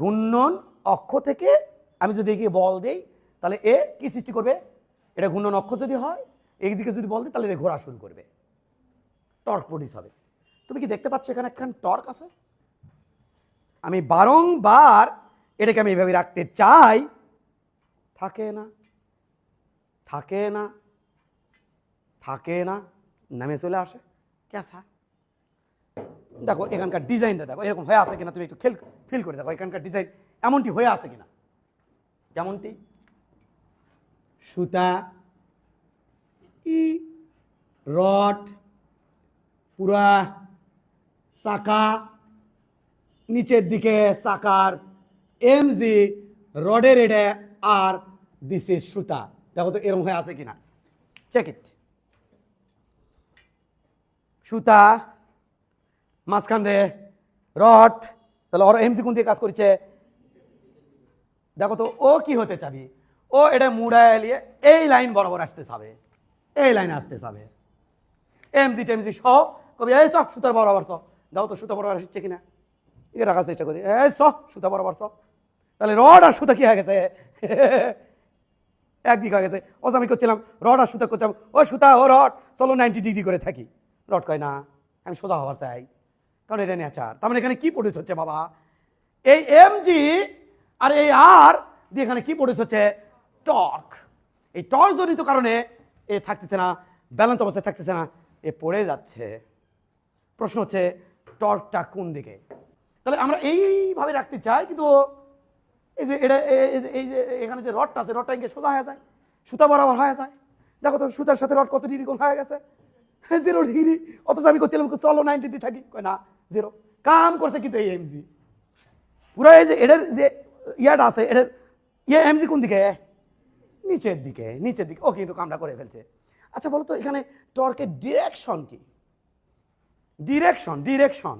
ঘূর্ণন অক্ষ থেকে আমি যদি এগিয়ে বল দেই, তাহলে এ কি সৃষ্টি করবে? এটা ঘূর্ণন অক্ষ যদি হয় একদিকে যদি বল দিই, তাহলে এটা ঘোরা শুরু করবে। টর্ক প্রডিউস হবে। তুমি কি দেখতে পাচ্ছ এখানে একখান টর্ক আছে? আমি বারংবার এটাকে আমি এভাবে রাখতে চাই। থাকে না থাকে না থাকে না, নামে চলে আসে। ক্যাসা? দেখো, এখানকার ডিজাইনটা দেখো, এরকম হয়ে আছে কিনা তুমি একটু খেল ফিল করে দেখো এখানকার ডিজাইন এমনটি হয়ে আছে কিনা। যেমনটি, সুতা, ই, রড, পুরা চাকা, নিচের দিকে চাকার এমজি, রডের এটা আর দিস ইজ সুতা। দেখো তো এরকম হয়ে আছে কিনা। চেক ইট সুতা, মাঝখান দিয়ে রড তাহলে ওর এমজি কোন দিয়ে কাজ করছে? দেখো তো, ও কি হতে চাবি? ও এটা মুড়ায় এলিয়ে এই লাইন বরাবর আসতে চাবে। এই লাইন আসতে চাবে। এমজি টেমজি সহ কবি, এই চক, সুতার বরাবর চ দাও তো, সুতা বরাবর আসছে কিনা? এ রাখার চেষ্টা করি। এই চ সুতা বরাবর চ তাহলে রড আর সুতা কি হয়ে গেছে? একদিক হয়ে গেছে। ও আমি করছিলাম, রড আর সুতা করছিলাম। ও সুতা, ও রড, চলো নাইনটি ডিগ্রি করে থাকি। রড কয়, না, আমি সোজা হওয়ার চাই। কারণ এটা নেচার তার মানে এখানে কি প্রডিউস হচ্ছে বাবা? এই এমজি আর এই আর দিয়ে এখানে কি প্রডিউস হচ্ছে? টর্ক এই টর্ক জনিত কারণে এ থাকতেছে না ব্যালেন্স অবস্থায় থাকতেছে না, এ পড়ে যাচ্ছে। প্রশ্ন হচ্ছে টর্কটা কোন দিকে? তাহলে আমরা এইভাবে রাখতে চাই, কিন্তু এই যে এটা, এই যে- এখানে যে রডটা আছে রডটা ইঙ্গে সোজা হয়ে যায়, সুতা বরাবর হয়ে যায়। দেখো তো সুতার সাথে রড কত ডিগ্রি কোন হয়ে গেছে? জিরো ডিগ্রি অথচ আমি করছিলাম চলো নাইনটি দিয়ে থাকি। কয় না জিরো কাম করছে কিন্তু এই এমজি পুরো এই যে এটার যে ইয়াটা আছে এটার ইয়ে এমজি কোন দিকে? নিচের দিকে নিচের দিকে। ও কিন্তু কামটা করে ফেলছে। আচ্ছা বলো তো, এখানে টর্কের ডিরেকশন কি? ডিরেকশন ডিরেকশন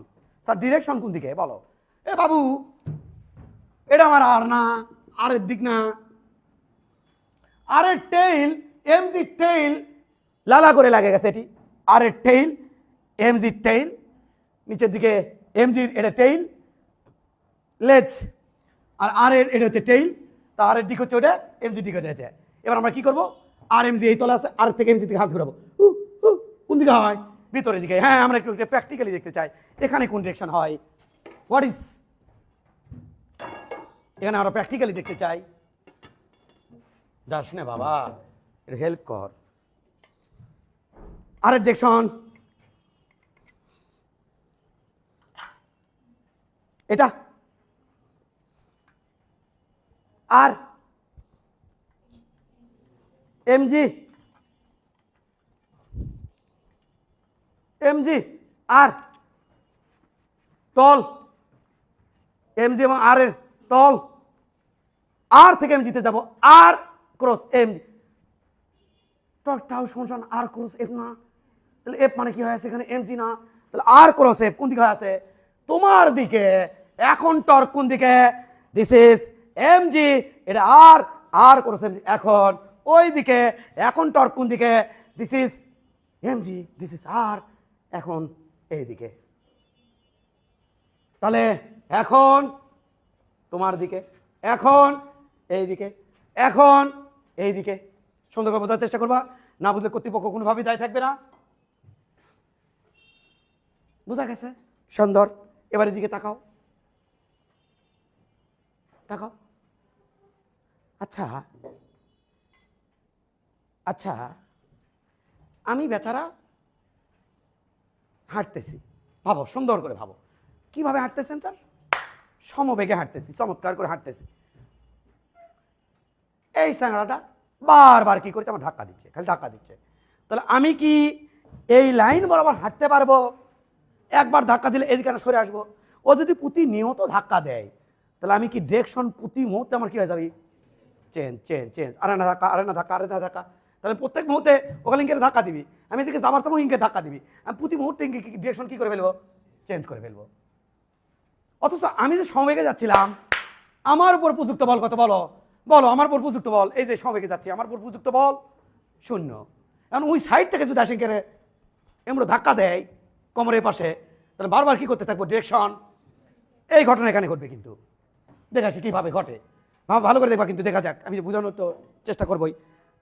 স্যার ডিরেকশন কোন দিকে? বলো। এ বাবু, এটা আমার আর না আরের দিক না। আরের টেইল এমজি টেইল লালা করে লাগে গেছে এটি। আরের টেইল এমজি টেইল নিচের দিকে এমজির এটা টেইল লেজ আর আর এর এটা হচ্ছে টেইল তা আর এর দিক হচ্ছে ওটা এমজি দিক হচ্ছে এবার আমরা কি করব? আর এমজি এই তলা আছে আর থেকে এমজি থেকে হাত ঘুরাবো। কোন দিকে হয়? ভিতরের দিকে। হ্যাঁ আমরা একটু প্র্যাকটিক্যালি দেখতে চাই। এখানে কোন ডিরেকশন হয়? হোয়াট ইজ এখানে আমরা প্র্যাকটিক্যালি দেখতে চাই। যাস না বাবা হেল্প কর। আরের ডিরেকশন এটা। আর। এমজি। এমজি। আর। তল। এমজি এবং আর এর তল। আর থেকে এমজিতে যাব। আর ক্রস এমজি। টকটাও শুনছেন আর ক্রস এফ না। তাহলে এফ মানে কি হয়ে আছে এখানে এমজি না? তাহলে আর ক্রস এফ কোন দিকে আছে? তোমার দিকে। এখন টর্ক কোন দিকে? দিস ইজ এমজি এটা আর আর ক্রস এমজি এখন ওই দিকে, এখন টর্ক কোন দিকে? This is MG this is R এখন এই দিকে। তাহলে এখন তোমার দিকে, এখন এই দিকে, এখন এই দিকে। সুন্দর করে বোঝার চেষ্টা করবা। না বুঝলে কর্তৃপক্ষ কোনোভাবেই দায় থাকবে না। বোঝা গেছে? সুন্দর। এবার এদিকে তাকাও। তাকাও। আচ্ছা। আচ্ছা। আমি বেচারা হাঁটতেছি। ভাবো সুন্দর করে ভাবো। কীভাবে হাঁটতেছেন স্যার? সমবেগে হাঁটতেছি চমৎকার করে হাঁটতেছি। এই স্যাংরাটা বারবার কি করছে? আমার ধাক্কা দিচ্ছে খালি ধাক্কা দিচ্ছে। তাহলে আমি কি এই লাইন বরাবর হাঁটতে পারব? একবার ধাক্কা দিলে এদিকে সরে আসব। ও যদি প্রতিনিয়ত ধাক্কা দেয়, তাহলে আমি কি ডিরেকশন প্রতি মুহূর্তে আমার কি হয়ে যাবে? চেঞ্জ চেঞ্জ চেঞ্জ আরে না ধাক্কা, আরে না ধাক্কা, আরে না ধাক্কা। তাহলে প্রত্যেক মুহূর্তে ওখানে ইঙ্কে ধাক্কা দিবি। আমি এদিকে যাবার সময় ইঙ্কে ধাক্কা দিবি। আমি প্রতি মুহূর্তে ইঙ্কে ডিরেকশন কি করে ফেলব? চেঞ্জ করে ফেলব। অথচ আমি যে সমবেগে যাচ্ছিলাম, আমার উপর প্রযুক্ত বল কত বলো? বলো, আমার উপর প্রযুক্ত বল। এই যে সমবেগে যাচ্ছি, আমার উপর প্রযুক্ত বল শূন্য। এখন ওই সাইড থেকে যদি আসেন কেড়ে এমন ধাক্কা দেয় কোমরের পাশে, তাহলে বারবার কি করতে থাকব? ডিরেকশন এই ঘটনা এখানে ঘটবে কিন্তু। দেখাচ্ছি কীভাবে ঘটে। ভালো করে দেখবা কিন্তু, দেখা যাক। আমি বোঝানোর তো চেষ্টা করবোই।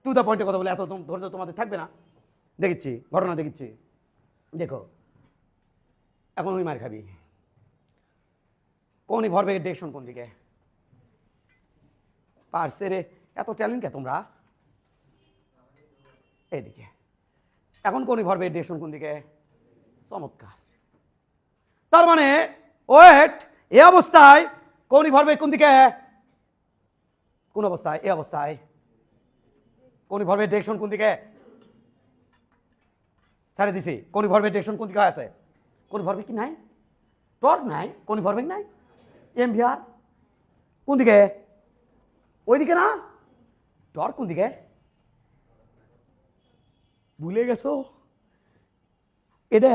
টু দ্য পয়েন্টে কথা বলে এত ধৈর্য তোমাদের থাকবে না। দেখেছি, ঘটনা দেখেছি। দেখো, এখন ওই মার খাবি। কোনই ভরবেগের ডিরেকশন কোন দিকে? পারছে রে, এত ট্যালেন্ট কে তোমরা? এইদিকে। এখন কোনই ভরবেগের ডিরেকশন কোন দিকে? চমৎকার। তার মানে ওয়েট, এ অবস্থায় কোনই ভরবেগ কোন দিকে? কোন অবস্থায়? এ অবস্থায়। কোনই ভরবেগের ডিরেকশন কোন দিকে? ছাড়ে দিছি। কোন ভরবেগ ডিরেকশন কোন দিকে আছে? কোন ভরবেগ কি নাই? টর্ক নাই। কোন ভরবেগ নাই? এম ভিআর কোন দিকে? ওই দিকে না? টর্ক কোন দিকে? ভুলে গেছো? এটা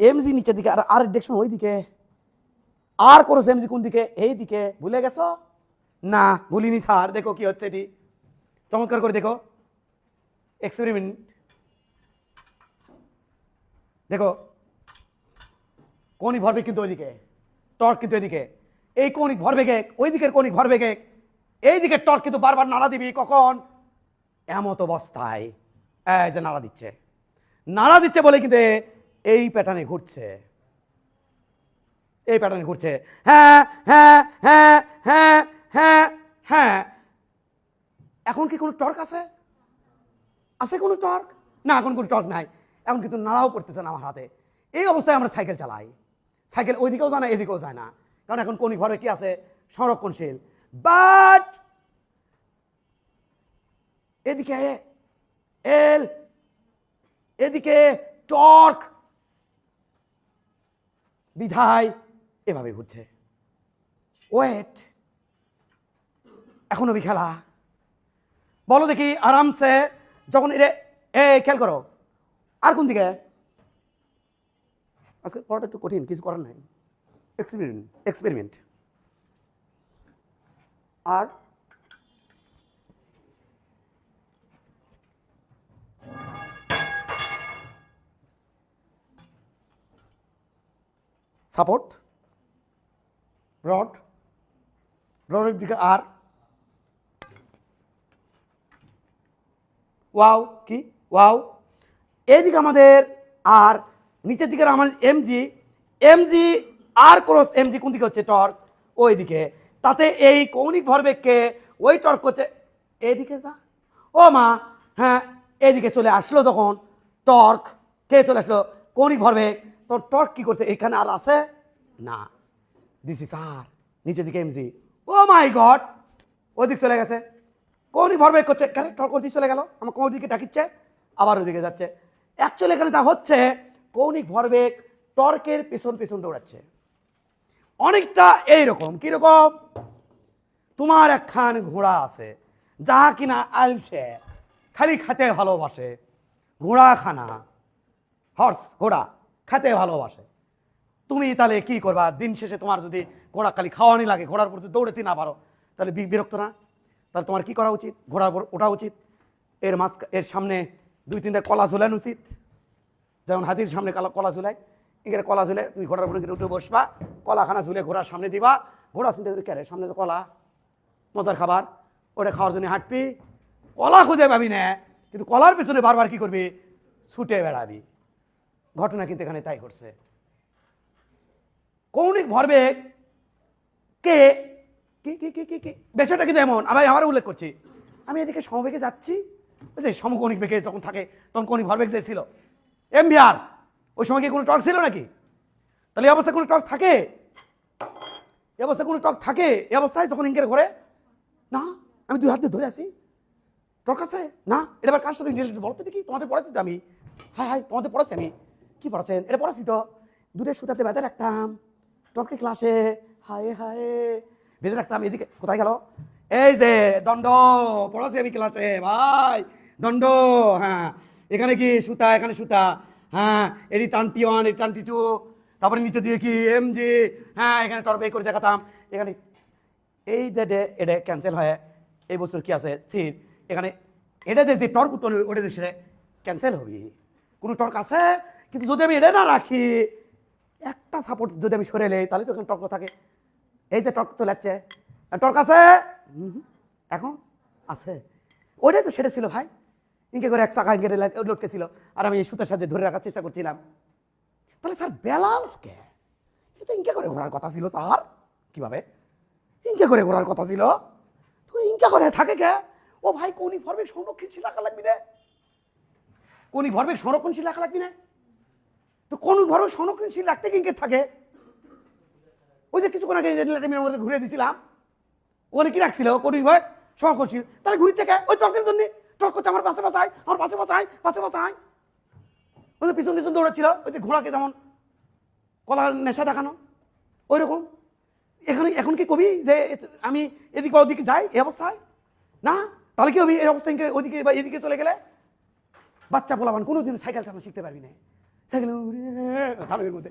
এমজি নিচের দিকে আর আর ডিরেকশন ওই দিকে আর করো এমজি কোন দিকে? এই দিকে। ভুলে গেছো? না, ভুলিনি স্যার দেখো কি হচ্ছে এটি। চমৎকার করে দেখো। এক্সপেরিমেন্ট দেখো, কৌণিক ভরবেগ কিন্তু ওইদিকে। টর্ক কিন্তু এদিকে। এই কৌণিক ভরবেগে ওই দিকের কৌণিক ভরবেগে এই দিকে টর্ক কিন্তু বারবার নাড়া দিবি কখন? এমত অবস্থায়। এই যে নাড়া দিচ্ছে। নাড়া দিচ্ছে বলে কিন্তু এই প্যাটার্নে ঘুরছে। এই প্যাটার্নে ঘুরছে। হ্যাঁ হ্যাঁ হ্যাঁ হ্যাঁ হ্যাঁ হ্যাঁ। এখন কি কোনো টর্ক আছে? আছে কোনো টর্ক? না, এখন কোনো টর্ক নাই। এখন কিন্তু নাড়াও পড়তেছে না আমার হাতে। এই অবস্থায় আমরা সাইকেল চালাই। সাইকেল ওইদিকেও যায় না, এদিকেও যায় না। কারণ এখন কোন ঘরে কি আছে? সংরক্ষণশীল। বাট এদিকে এল এদিকে টর্ক। বিধায় এভাবে ঘুরছে। ওয়েট। এখনও খেলা বলো দেখি আরামসে যখন এরে এ, খেয়াল করো। আর কোন দিকে? আজকে পড়াটা একটু কঠিন, কিছু করার নাই। এক্সপেরিমেন্ট এক্সপেরিমেন্ট আর সাপোর্ট, রড রডের দিকে আর। ওয়াও, কি? ওয়াও। এইদিকে আমাদের আর, নিচের দিকে আমাদের MG. MG R cross, MG কোন দিকে হচ্ছে? টর্ক ওই দিকে তাতে এই কৌণিক ভরবেগকে ওই টর্ক হচ্ছে এদিকে যা। ও মা হ্যাঁ এদিকে চলে আসলো তখন। টর্ক, কে চলে আসলো? কৌণিক ভরবেগ তো টর্ক কি করছে? এখানে আর আছে? না। দিস ইস আর নিচের দিকে এমজি ও মাই গড! ওদিক চলে গেছে। কোন ভরবেগ করছে, কেন টর্ক ওদিকে চলে গেল? আমার কোন দিকে ডাকিচ্ছে? আবার ওদিকে যাচ্ছে। অ্যাকচুয়ালি এখানে যা হচ্ছে কৌণিক ভরবেগ টর্কের পেছন পেছন দৌড়াচ্ছে। অনেকটা এইরকম। কীরকম? তোমার একখান ঘোড়া আছে যা কিনা আলসে, খালি খেতে ভালোবাসে। ঘোড়া খানা হর্স ঘোড়া খেতে ভালোবাসে। তুমি তাহলে কি করবা? দিন শেষে তোমার যদি ঘোড়া খালি খাওয়ানি লাগে, ঘোড়ার উপর দৌড়াতে না পারো, তাহলে বিরক্ত না? তাহলে তোমার কি করা উচিত? ঘোড়ার উপর ওঠা উচিত? এর মাঝ এর সামনে দুই তিনটা কলা ঝোলানো উচিত? যেমন হাতির সামনে কলা কলা ঝুলাই, এখানে কলা ঝুলে তুমি ঘোড়ার উপরে উঠে বসবা, কলাখানা ঝুলে ঘোড়ার সামনে দিবা। ঘোড়া চিন্তা করে কেরে সামনে তো কলা। মজার খাবার। ওটা খাওয়ার জন্য হাঁটবি। কলা খুঁজে পাবি না। কিন্তু কলার পেছনে বারবার কি করবি? ছুটে বেড়াবি। ঘটনা কিন্তু এখানে তাই করছে কৌণিক ভরবেগ কে? কি কি কি কি কি? বিষয়টা কিন্তু এমন। আমি আমার উল্লেখ করছি। আমি এদিকে সমবেগে যাচ্ছি। বুঝলি সমকৌণিক বেগে যখন থাকে, তখন কৌণিক ভরবেগ যে ছিল। এম এমবিআর ওই সময় কি কোনো টর্ক ছিল নাকি? তাহলে এই অবস্থায় কোনো টর্ক থাকে? এই অবস্থায় কোনো টর্ক থাকে? এই অবস্থায় যখন ইঙ্কের ঘরে, না, আমি দুই হাত দিয়ে ধরে আছি। টর্ক আছে? না, এটা আবার কার সাথে বলতো দেখি। তোমাদের পড়াচ্ছি তো আমি। হাই হাই তোমাদের পড়াচ্ছি আমি। কি পড়াচ্ছেন? এটা পড়াচ্ছি তো। দূরে সুতাতে বেঁধে রাখতাম। টর্কে ক্লাসে হায়ে হায়ে বেঁধে রাখতাম। এদিকে কোথায় গেল? এই যে দণ্ড পড়াচ্ছি আমি ক্লাসে ভাই। দণ্ড হ্যাঁ। এখানে কি সুতা এখানে সুতা? হ্যাঁ এটি টানটি ওয়ান এটি টানটি টু তারপরে নিচে দিয়ে কি? এম জি হ্যাঁ এখানে টর্ক করে দেখাতাম। এখানে এই যে ডে এটা ক্যান্সেল হয় এই বছর কি আছে? স্থির। এখানে এটা যে টর্ক হবে, ওটা দেশে ক্যান্সেল হবে। কোনো টর্ক আছে? কিন্তু যদি আমি এটা না রাখি, একটা সাপোর্ট যদি আমি সরে নেই, তাহলে তো এখানে টর্ক থাকে। এই যে টর্ক চলে যাচ্ছে টর্ক আছে? এখন আছে। ওইটাই তো সেটা ছিল ভাই। ইনকে করে এক চাকা লটকে ছিল আর আমি এই সুতার সাথে ধরে রাখার চেষ্টা করছিলাম। তাহলে স্যার ব্যালান্স কে? তো ইনকে করে ঘোরার কথা ছিল, স্যার। কীভাবে? ইনকে করে ঘোরার কথা ছিল। তো ইনকে করে থাকে কে? ও ভাই, কোনি ফর্মে সংরক্ষণশীল রাখা লাগবি না। কোনি ভরবে সংরক্ষণশীল রাখা লাগবি না? তো কোন ভরবে সংরক্ষণশীল রাখতে কিনকে থাকে। ওই যে কিছুক্ষণ আগে ল্যাটিমের মধ্যে ঘুরে দিছিলাম, ওখানে কি রাখছিল? কোনি ভয় সংরক্ষণশীল তাহলে ঘুরছে কে? ওই তর্কের জন্য। তর্ক করছে, আমার পাশে পাশায় আমার পাশে পাশায় পাশে পাশায় ওই যে পিছন পিছন দৌড়াচ্ছিল, ওই যে ঘোড়াকে যেমন কলার নেশা দেখানো ওই রকম এখানে, এখন কি কবি যে আমি এদিকে ওদিকে যাই এই অবস্থায়? না? তাহলে কি হবি এই অবস্থায় ওদিকে বা এদিকে চলে গেলে? বাচ্চা বলাবান কোনোদিন সাইকেল চালানো শিখতে পারবি না। ধানের মধ্যে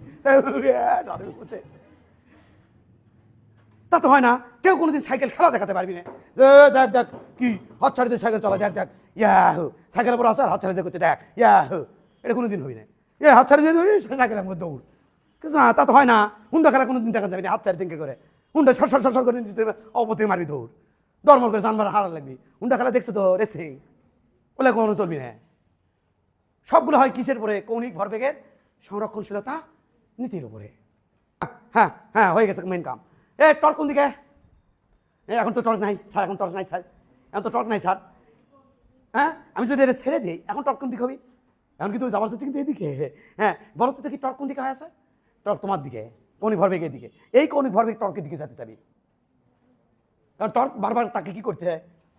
মধ্যে তা তো হয় না। কেউ কোনোদিন সাইকেল খেলা দেখাতে পারবি না। দেখ দেখ, কি হাত ছাড়ি দিয়ে সাইকেল চালা দেখ দেখ ইয়া হু সাইকেলের পর আসার হাত ছাড়ি দিয়ে করতে, দেখ ইয়া হু এটা কোনোদিন হবি না। এ, হাত ছাড়ি দিয়ে সাইকেলের মধ্যে দৌড়। কিন্তু না, তা তো হয় না। হুন্ডা খেলা কোনোদিন দেখা যাবে না, হাত ছাড়ি করে। হুন্ডা সর সর সর করে নিচে অপতে মারবি দৌড়। দরমর করে জানবার হারা লাগবি। হুন্ডা খেলা দেখছ তো রেসিং ওলে কোনো চলবি না। সবগুলো হয় কিসের উপরে? কৌণিক ভরবেগের সংরক্ষণশীলতা নীতির উপরে। হ্যাঁ হ্যাঁ হয়ে গেছে মেন কাম। এ টর্ক কোন দিকে? এখন তো টর্ক নাই স্যার এখন টর্ক নাই স্যার এখন তো টর্ক নাই স্যার হ্যাঁ আমি যদি এটা ছেড়ে দিই, এখন টর্ক কোন দিকে হবি? এখন কিন্তু যাবার হচ্ছে কিন্তু এদিকে? হ্যাঁ বলো তো দেখি টর্ক কোন দিকে হয়ে আছে টর্ক তোমার দিকে, কৌণিক ভরবেগের দিকে। এই কৌণিক ভরবেগ টর্কের দিকে যেতে চাবি। কারণ টর্ক বারবার তাকে কি করতে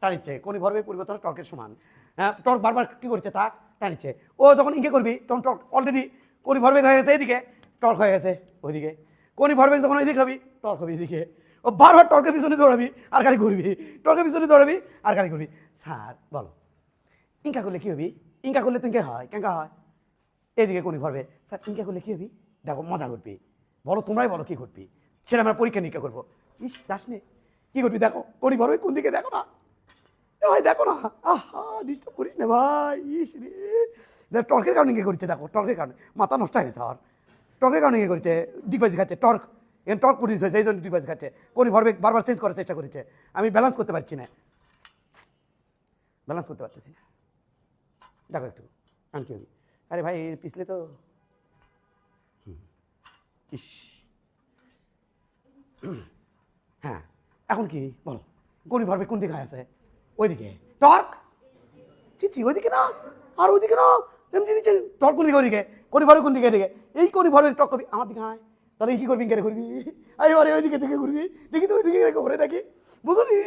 টানিচ্ছে কোন ভরবে পরিবর্তন টর্কের সমান। হ্যাঁ টর্ক বারবার কি করছে? তা টানিচ্ছে ও যখন ইঙ্কে করবি, তখন টর্ক অলরেডি কোন ভরবেগ হয়ে গেছে এদিকে টর্ক হয়ে গেছে ওইদিকে। কোন ভরবেগ যখন ওইদিকে হবি টর্ক হবি এদিকে ও বারবার টর্কের পিছনে দৌড়াবি, আর গাড়ি ঘুরবি। টর্কের পিছনে দৌড়াবি, আর গাড়ি ঘুরবি। স্যার, বলো ইঙ্কা করলে কি হবি? ইঙ্কা করলে তুই হয়, কেঙ্কা হয়? এদিকে কোনি ভরবে। স্যার ইঙ্কা করলে কি হবি? দেখো, মজা করবি। বলো, তোমরাই বলো কি করবি। সেটা আমরা পরীক্ষা নিরীক্ষা করব। ইস যাস নে কি করবি দেখো? কোনি ভরবে কোন দিকে? দেখো না। ভাই দেখো না। আহা ডিস্টার্ব করিস না ভাই, ইস রে। দেখ, টর্কের কারণে ইঙ্গে করছে, দেখো, টর্কের কারণে। মাথা নষ্ট হয়ে গেছে আর টর্কের কারণে ইঙ্গে করছে ডিগবাজি খাচ্ছে, টর্ক। এখানে টর্ক প্রডিউস হয়েছে, এই জন্য ডিগবাজি খাচ্ছে। কোনি ভরবে বারবার চেঞ্জ করার চেষ্টা করেছে। আমি ব্যালেন্স করতে পারছি না। ব্যালেন্স করতে পারতেছি না। দেখো একটু আমি আরে ভাই পিছলে তো। ইস। হ্যাঁ এখন কি? বলো গরিব ভাবে কোন দিকে আছে? ওইদিকে। টর্ক? চিচি ওইদিকে না। আর ওইদিকে না। এমনি দিচ্ছে টর্ক কোন দিকে, ওইদিকে? কোনি ভরবে কোন দিকে, এদিকে? এই কোনি ভরবে টক করবি আমার দিকে আয়। তাহলে কি করবি কেন করবি আই আরে, ওইদিকে থেকে ঘুরবি। দেখি তো ওইদিকে ওরে নাকি বুঝলি?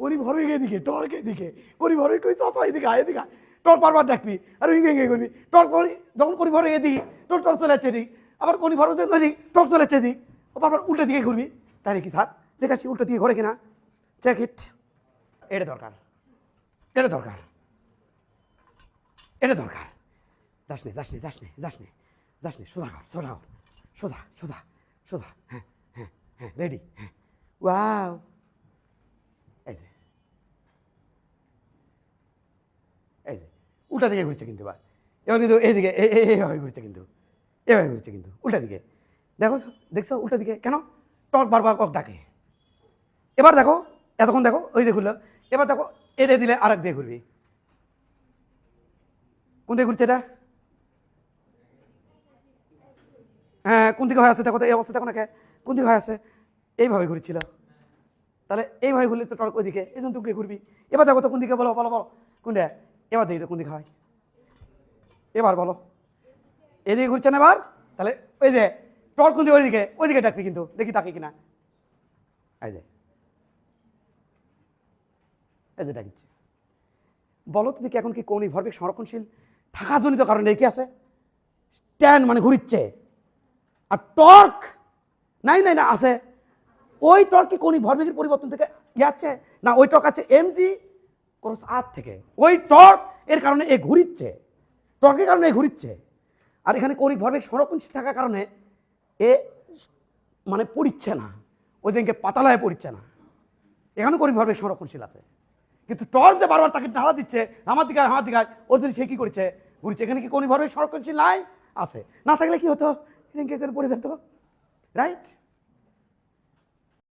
করি ভরবে এদিকে, টর্ক এদিকে। করি ভরবে কই চাচা এদিকে আয়, এদিকে। টর্ক বারবার ডাকবি। আর ইঙ্গে ইঙ্গে করবি টর্ক করি যখন করি ভরে এদিকে, তোর টর্ক চলে যাচ্ছে এদিক। আবার করি ভরবে এদিক টর্ক চলে যাচ্ছে এদিক। বারবার উল্টো দিকে ঘুরবি। তাই কি স্যার? দেখাচ্ছি উল্টো দিকে ঘরে কিনা। চেক ইট এটা দরকার এটা দরকার এটা দরকার যাস নে যাস নে যাস নে যাস নে যাস নে সোজা কর সোজা কর সোজা সোজা সোজা হ্যাঁ হ্যাঁ হ্যাঁ রেডি হ্যাঁ ওয়াও এই যে এই যে উল্টা দিকে ঘুরছে কিন্তু এবার এবার কিন্তু এইদিকে এইভাবে ঘুরছে কিন্তু এভাবে ঘুরছে কিন্তু উল্টা দিকে দেখো দেখছ উল্টা দিকে কেন টক বারবার কক ডাকে এবার দেখো এতক্ষণ দেখো ওই ঘুরলো এবার দেখো, এটা দিলে আর এক দিয়ে ঘুরবি। কোন দিকে ঘুরছে এটা? হ্যাঁ কোন দিকে হয়ে আছে? দেখো এই অবস্থা দেখো না কোন দিকে হয়ে আছে? এইভাবে ঘুরছিল। তাহলে এইভাবে ঘুরলে তো টর্ক ওইদিকে। এই জন্য তুই ঘুরবি। এবার দেখো তো কোন দিকে, বলো বলো বলো। কোনটা এবার দেখি তো কোন দিকে হয়। এবার বলো। এদিকে ঘুরছে না এবার? তাহলে ওই যে, টর্ক কোন দিকে? ওইদিকে। ওইদিকে ডাকবি কিন্তু। দেখি তাকে কিনা। এই যে। এই যে বলো তো দেখি এখন কি কৌণিক ভরবেগ সংরক্ষণশীল থাকাজনিত কারণে কি আছে? স্ট্যান্ড মানে ঘুরিচ্ছে। আর টর্ক নাই নাই, না, আছে। ওই টর্ক কি কৌণিক ভরবেগের পরিবর্তন থেকে যাচ্ছে না, ওই টর্ক আছে এমজি ক্রস আর থেকে। ওই টর্ক এর কারণে এ ঘুরিচ্ছে। টর্কের কারণে এ ঘুরিচ্ছে। আর এখানে কৌণিক ভরবেগ সংরক্ষণশীল থাকার কারণে এ মানে পড়িচ্ছে না। ওই যে পাতালায় পড়িচ্ছে না। এখানে কৌণিক ভরবেগ সংরক্ষণশীল আছে। কিন্তু টর্ম যে বারবার তাকে নাড়া দিচ্ছে আমার দিকে আমার দিকে ওর জন্য সে কী করছে? ঘুরছে। এখানে কি কোনো ভাবে সংরক্ষণশীল নাই? আছে। না থাকলে কি হতো? করে পড়ে যেত। রাইট